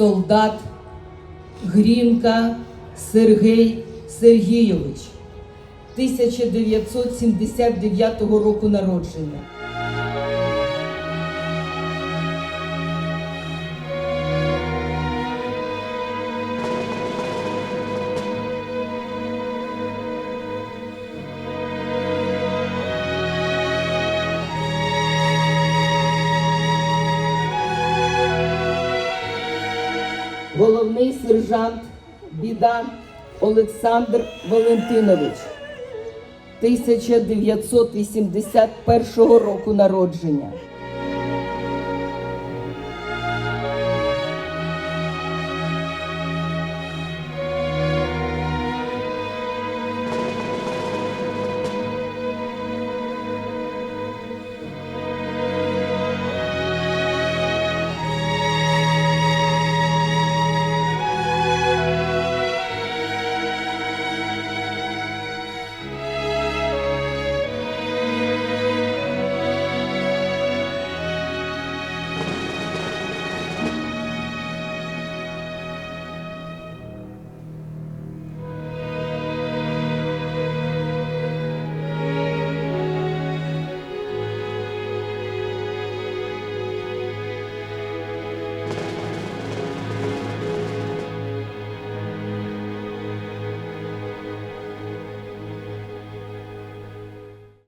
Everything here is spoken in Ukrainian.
солдат Грінка Сергій Сергійович 1979 року народження. Головний сержант біда Олександр Валентинович 1981 року народження.